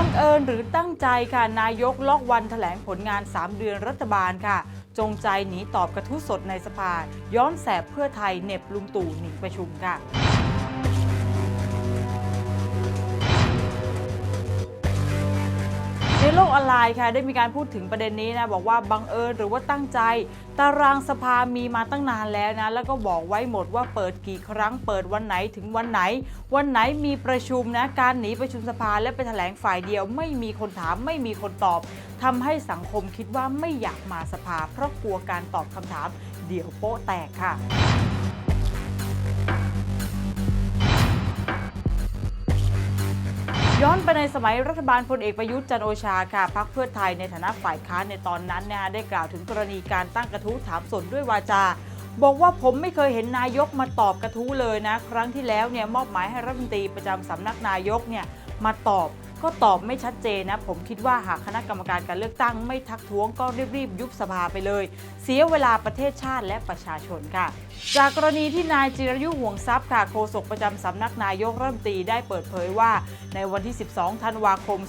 บังเอิญหรือตั้งใจค่ะ นายกล็อกวันแถลงผลงาน 3 เดือนรัฐบาลค่ะ จงใจหนีตอบกระทู้สดในสภา ย้อนแสบเพื่อไทยเหน็บลุงตู่หนีประชุมค่ะ ในโลกออนไลน์ค่ะได้มีการพูดถึงประเด็นนี้นะบอกว่าบังเอิญหรือว่าตั้งใจ ตารางสภามีมาตั้งนานแล้วนะแล้วก็บอกไว้หมดว่าเปิดกี่ครั้ง เปิดวันไหนถึงวันไหน วันไหนมีประชุมนะการหนีประชุมสภาและไปแถลงฝ่ายเดียว ไม่มีคนถามไม่มีคนตอบทำให้สังคมคิดว่าไม่อยากมาสภา เพราะกลัวการตอบคำถามเดี๋ยวโป๊ะแตกค่ะ ย้อนไปในสมัยรัฐบาลพลเอกประยุทธ์จันโอชาค่ะพักเพื่อไทยในฐานะฝ่ายค้านในตอนนั้นนะคะได้กล่าวถึงกรณีการตั้งกระทู้ถามสดด้วยวาจา บอกว่าผมไม่เคยเห็นนายกมาตอบกระทู้เลยนะ ครั้งที่แล้วเนี่ยมอบหมายให้รัฐมนตรีประจำสำนักนายกเนี่ยมาตอบ ก็ตอบไม่ชัดเจนนะ ผมคิดว่าหากคณะกรรมการการเลือกตั้งไม่ทักท้วงก็รีบๆยุบสภาไปเลย เสียเวลาประเทศชาติและประชาชนค่ะ จากกรณีที่นายจิรยุห่วงทรัพย์ค่ะโฆษกประจำสำนักนายกรัฐมนตรีได้เปิดเผยว่า ในวันที่ 12 ธันวาคม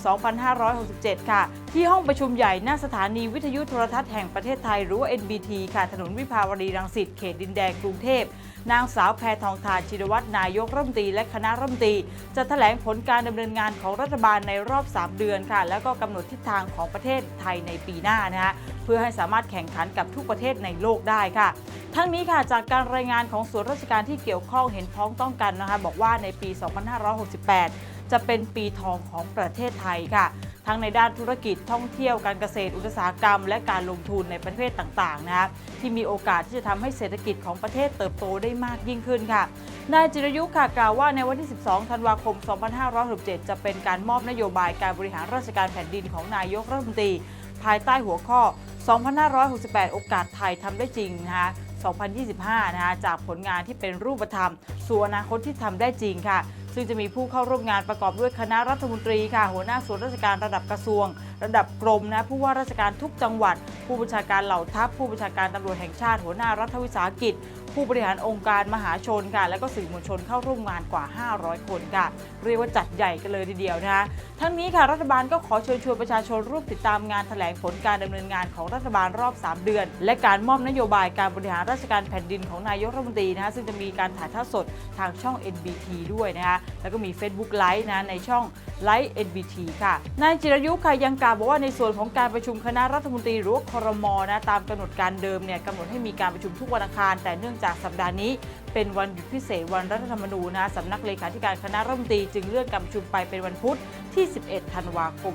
2567 ค่ะที่ห้องประชุมใหญ่หน้าสถานีวิทยุโทรทัศน์แห่งประเทศไทยหรือว่า NBT ค่ะถนนวิภาวดีรังสิตเขตดินแดงกรุงเทพนางสาวแพทองทานชินวัตรนายกรัฐมนตรีและคณะรัฐมนตรี จะแถลงผลการดำเนินงานของรัฐบาลในรอบ 3 เดือนค่ะ แล้วก็กำหนดทิศทางของประเทศไทยในปีหน้านะฮะเพื่อให้สามารถแข่งขันกับทุกประเทศในโลกได้ค่ะทั้งนี้ค่ะจากการรายงานของส่วนราชการที่เกี่ยวข้องเห็นพ้องต้องกันนะคะบอกว่าในปี 2568 จะเป็นปีทองของประเทศไทยค่ะ ทั้งในด้านธุรกิจท่องเที่ยวการเกษตรอุตสาหกรรม และการลงทุนในประเทศต่างๆนะคะที่มีโอกาสที่จะทำให้เศรษฐกิจของประเทศเติบโตได้มากยิ่งขึ้นค่ะนายจิรยุค่ะกล่าวว่าในวันที่ 12 ธันวาคม 2567 จะเป็นการมอบนโยบายการบริหารราชการแผ่นดินของนายกรัฐมนตรี ภายใต้หัวข้อ 2568 โอกาสไทยทำได้จริงนะคะ2025 นะคะจากผลงานที่เป็นรูปธรรม สู่อนาคตที่ทำได้จริงค่ะ ซึ่งจะมีผู้เข้าร่วมงานประกอบด้วยคณะรัฐมนตรีค่ะหัวหน้าส่วนราชการระดับกระทรวง ระดับกรมนะผู้ว่าราชการทุกจังหวัด ผู้บัญชาการเหล่าทัพผู้บัญชาการตำรวจแห่งชาติหัวหน้ารัฐวิสาหกิจ ผู้บริหารองค์การมหาชนค่ะและก็สื่อมวลชนเข้าร่วมงานกว่า 500 คนค่ะ เรียกว่าจัดใหญ่กันเลยทีเดียวนะคะทั้งนี้ค่ะรัฐบาลก็ขอเชิญชวนประชาชนร่วมติดตามงานแถลงผลการดำเนินงานของรัฐบาลรอบ 3 เดือน และการมอบนโยบายการบริหารราชการแผ่นดินของนายกรัฐมนตรีนะคะซึ่งจะมีการถ่ายทอดสดทางช่อง NBT ด้วยนะคะแล้วก็มี Facebook Live นะในช่อง ไลฟ์ NBT ค่ะ นายจิรยุค่ะยังกล่าวบอกว่าในส่วนของการประชุมคณะรัฐมนตรีหรือว่าครมนะตามกำหนดการเดิมเนี่ยกำหนดให้มีการประชุมทุกวันอังคาร แต่เนื่องจากสัปดาห์นี้ เป็นวันหยุดพิเศษวันรัฐธรรมนูญนะสำนักเลขาธิการคณะรัฐมนตรีจึงเลื่อนการประชุมไปเป็นวันพุธที่ 11 ธันวาคม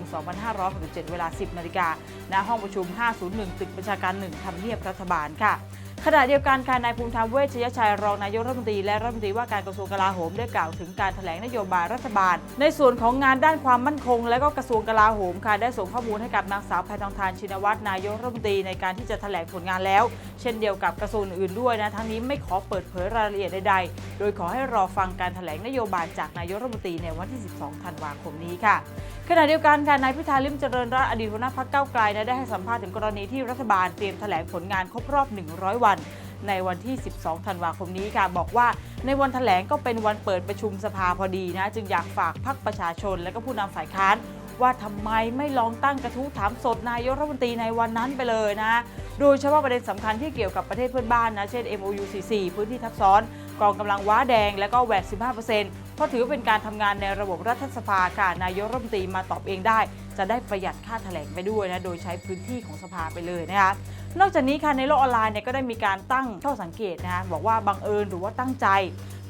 2567 เวลา 10 นาฬิกาณห้องประชุม 501 ตึกประชาการ 1ทำเนียบรัฐบาลค่ะ ขณะเดียวกันค่ะนายภูมิธรรมเวชยชัยรองนายกรัฐมนตรีและรัฐมนตรีว่าการกระทรวงกลาโหมได้กล่าวถึงการแถลงนโยบายรัฐบาล ในส่วนของงานด้านความมั่นคง และก็กระทรวงกลาโหมค่ะได้ส่งข้อมูลให้กับนางสาวแพทองทานชินวัตรนายกรัฐมนตรีในการที่จะแถลงผลงานแล้ว เช่นเดียวกับกระทรวงอื่นด้วยนะทั้งนี้ไม่ขอเปิดเผยรายละเอียดใดๆ โดยขอให้รอฟังการแถลงนโยบายจากนายกรัฐมนตรีในวันที่ 12 ธันวาคมนี้ค่ะ ขณะเดียวกันค่ะนายพิธาลิมเจริญรัตน์อดีตหัวหน้าพรรคก้าไกลนะได้ให้สัมภาษณ์ถึงกรณีที่รัฐบาลเตรียมแถลงผลงานครบรอบ 100 วัน ในวันที่ 12 ธันวาคมนี้ค่ะบอกว่าในวันแถลงก็เป็นวันเปิดประชุมสภาพอดีนะจึงอยากฝากพรรคประชาชน และก็ผู้นำฝ่ายค้านว่าทำไมไม่ลองตั้งกระทู้ถามสดนายกรัฐมนตรีในวันนั้นไปเลยนะ โดยเฉพาะประเด็นสำคัญที่เกี่ยวกับประเทศเพื่อนบ้านนะ เช่น MOU 44 พื้นที่ทับซ้อน กองกำลังว้าแดง และก็แหวด15%เพราะถือว่าเป็นการทำงานในระบบรัฐสภาค่ะนายกรัฐมนตรีมาตอบเองได้ จะได้ประหยัดค่าแถลงไปด้วยนะโดยใช้พื้นที่ของสภาไปเลยนะคะนอกจากนี้ค่ะในโลกออนไลน์เนี่ยก็ได้มีการตั้งข้อสังเกตนะคะบอกว่าบังเอิญหรือว่าตั้งใจ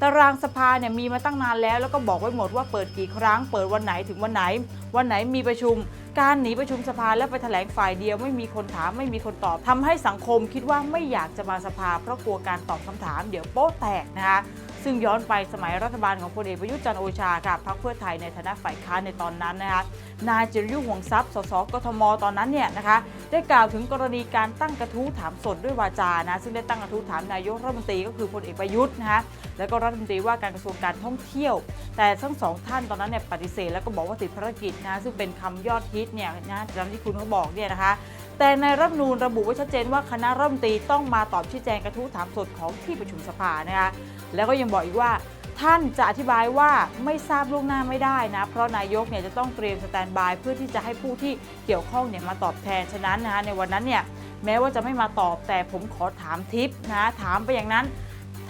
ตารางสภาเนี่ยมีมาตั้งนานแล้ว แล้วก็บอกไว้หมดว่าเปิดกี่ครั้ง เปิดวันไหนถึงวันไหน วันไหนมีประชุม การหนีประชุมสภาแล้วไปแถลงฝ่ายเดียว ไม่มีคนถามไม่มีคนตอบทำให้สังคมคิดว่าไม่อยากจะมาสภาเพราะกลัวการตอบคำถามเดี๋ยวโป๊ะแตกนะคะ ซึ่งย้อนไปสมัยรัฐบาลของพลเอกประยุทธ์จันโอชาค่ะพรรคเพื่อไทยในฐานะฝ่ายค้านในตอนนั้นนะคะนายจิรยุห่วงทรัพย์สสกทมตอนนั้นเนี่ยนะคะได้กล่าวถึงกรณีการตั้งกระทู้ถามสดด้วยวาจานะซึ่งได้ตั้งกระทู้ถามนายกรัฐมนตรีก็คือพลเอกประยุทธ์นะคะแล้วก็รัฐมนตรีว่าการกระทรวงการท่องเที่ยว แต่ทั้งสองท่านตอนนั้นเนี่ยปฏิเสธแล้วก็บอกว่าติดภารกิจนะซึ่งเป็นคำยอดฮิตเนี่ยนะตามที่คุณเขาบอกเนี่ยนะคะแต่ในรัฐมนูญระบุไว้ชัดเจนว่าคณะรัฐมนตรีต้องมาตอบชี้แจงกระทู้ถามสดของที่ประชุมสภานะคะ แล้วก็ยังบอกอีกว่า ท่านจะอธิบายว่าไม่ทราบล่วงหน้าไม่ได้นะ เพราะนายกเนี่ยจะต้องเตรียมสแตนบายเพื่อที่จะให้ผู้ที่เกี่ยวข้องเนี่ยมาตอบแทนฉะนั้นนะคะในวันนั้นเนี่ยแม้ว่าจะไม่มาตอบแต่ผมขอถามทิปนะถามไปอย่างนั้น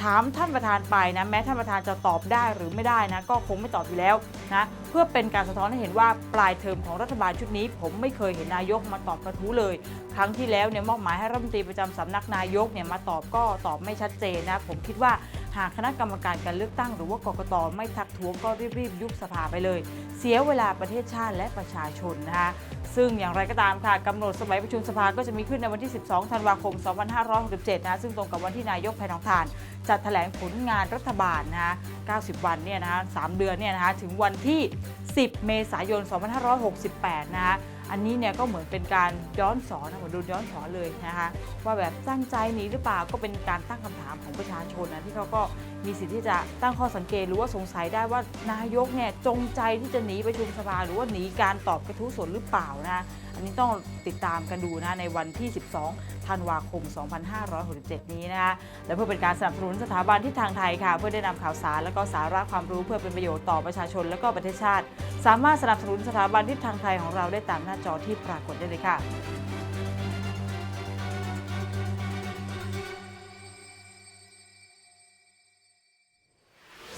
ถามท่านประธานไปนะแม้ท่านประธานจะตอบได้หรือไม่ได้นะก็คงไม่ตอบอยู่แล้วนะเพื่อเป็นการสะท้อนให้เห็นว่าปลายเทอมของรัฐบาลชุดนี้ ผมไม่เคยเห็นนายกมาตอบกระทู้เลย ครั้งที่แล้วเนี่ยมอบหมายให้รัฐมนตรีประจำสำนักนายกเนี่ยมาตอบก็ตอบไม่ชัดเจนนะผมคิดว่า หากคณะกรรมการการเลือกตั้งหรือว่ากกตไม่ทักท้วงก็รีบๆยุบสภาไปเลย เสียเวลาประเทศชาติและประชาชนนะคะซึ่งอย่างไรก็ตามค่ะกำหนดสมัยประชุมสภาก็จะมีขึ้นในวันที่ 12 ธันวาคม 2567 นะซึ่งตรงกับวันที่นายกแพทองทานจัดแถลงผลงานรัฐบาลนะคะ90 วันเนี่ยนะคะ3เดือนเนี่ยนะคะถึงวันที่ 10 เมษายน 2568 นะคะ อันนี้เนี่ยก็เหมือนเป็นการย้อนสอนนะผมดูย้อนสอนเลยนะคะว่าแบบตั้งใจหนีหรือเปล่าก็เป็นการตั้งคำถามของประชาชนนะที่เขาก็มีสิทธิ์ที่จะตั้งข้อสังเกตหรือว่าสงสัยได้ว่านายกเนี่ยจงใจที่จะหนีประชุมสภาหรือว่าหนีการตอบกระทู้สดหรือเปล่านะะ อันนี้ต้องติดตามกันดูนะในวันที่ 12 ธันวาคม 2567 นี้นะคะและเพื่อเป็นการสนับสนุนสถาบันที่ทางไทยค่ะ เพื่อได้นำข่าวสารและก็สาระความรู้เพื่อเป็นประโยชน์ต่อประชาชนและก็ประเทศชาติ สามารถสนับสนุนสถาบันที่ทางไทยของเราได้ตามหน้าจอที่ปรากฏได้เลยค่ะ